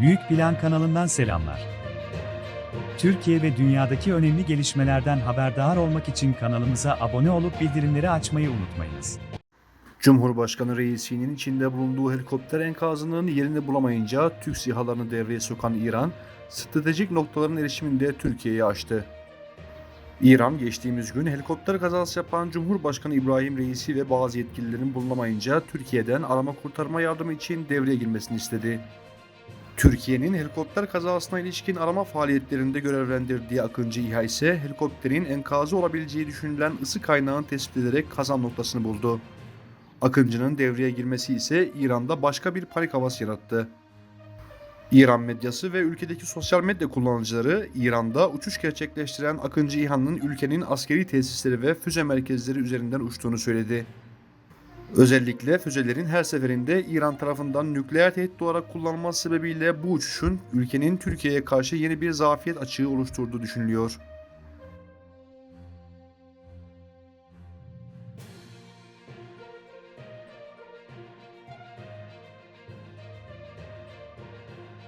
Büyük Plan kanalından selamlar. Türkiye ve dünyadaki önemli gelişmelerden haberdar olmak için kanalımıza abone olup bildirimleri açmayı unutmayınız. Cumhurbaşkanı reisinin içinde bulunduğu helikopter enkazının yerini bulamayınca Türk SİHA'larını devreye sokan İran, stratejik noktaların erişiminde Türkiye'yi açtı. İran geçtiğimiz gün helikopter kazası yapan Cumhurbaşkanı İbrahim Reisi ve bazı yetkililerin bulunamayınca Türkiye'den arama kurtarma yardımı için devreye girmesini istedi. Türkiye'nin helikopter kazasına ilişkin arama faaliyetlerinde görevlendirdiği Akıncı İHA ise helikopterin enkazı olabileceği düşünülen ısı kaynağını tespit ederek kazan noktasını buldu. Akıncı'nın devreye girmesi ise İran'da başka bir panik havası yarattı. İran medyası ve ülkedeki sosyal medya kullanıcıları İran'da uçuş gerçekleştiren Akıncı İHA'nın ülkenin askeri tesisleri ve füze merkezleri üzerinden uçtuğunu söyledi. Özellikle füzelerin her seferinde İran tarafından nükleer tehdit olarak kullanılması sebebiyle bu uçuşun ülkenin Türkiye'ye karşı yeni bir zafiyet açığı oluşturduğu düşünülüyor.